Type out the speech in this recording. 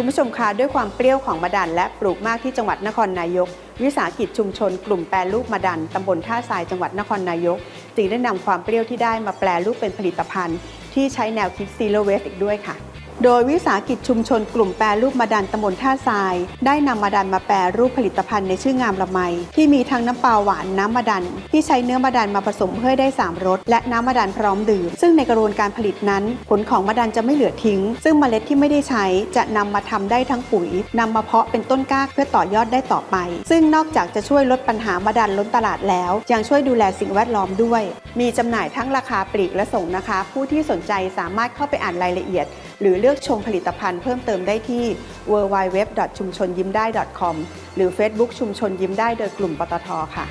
คุณผู้ชมคะด้วยความเปรี้ยวของมะดันและปลูกมากที่จังหวัดนครนายก วิสาหกิจชุมชนกลุ่มแปรรูปมะดันตำบลท่าทรายจังหวัดนครนายกจึงได้นำความเปรี้ยวที่ได้มาแปรรูปเป็นผลิตภัณฑ์ ที่ใช้แนวคิดซีโรเวสอีกด้วยค่ะ โดยวิสาหกิจชุมชนกลุ่มแปรรูปมะดันตำบลท่าทราย ได้นำมะดันมาแปรรูปผลิตภัณฑ์ในชื่องามละไม ที่มีทั้งน้ำปลาหวานน้ำมะดัน ที่ใช้เนื้อมะดันมาผสมเพื่อได้สามรสและน้ำมะดันพร้อมดื่ม ซึ่งในกระบวนการผลิตนั้น ผลของมะดันจะไม่เหลือทิ้ง ซึ่งเมล็ดที่ไม่ได้ใช้จะนำมาทำได้ทั้งปุ๋ยนำมาเพาะเป็นต้นกล้าเพื่อต่อยอดได้ต่อไป ซึ่งนอกจากจะช่วยลดปัญหามะดันล้นตลาดแล้ว ยังช่วยดูแลสิ่งแวดล้อมด้วย มีจำหน่ายทั้งราคาปลีกและส่งนะคะ ผู้ที่สนใจสามารถเข้าไปอ่านรายละเอียด หรือเลือกชมผลิตภัณฑ์เพิ่มเติมได้ที่ www. ชุมชนยิ้มได้ .com หรือ Facebook ชุมชนยิ้มได้โดยกลุ่มปตทค่ะ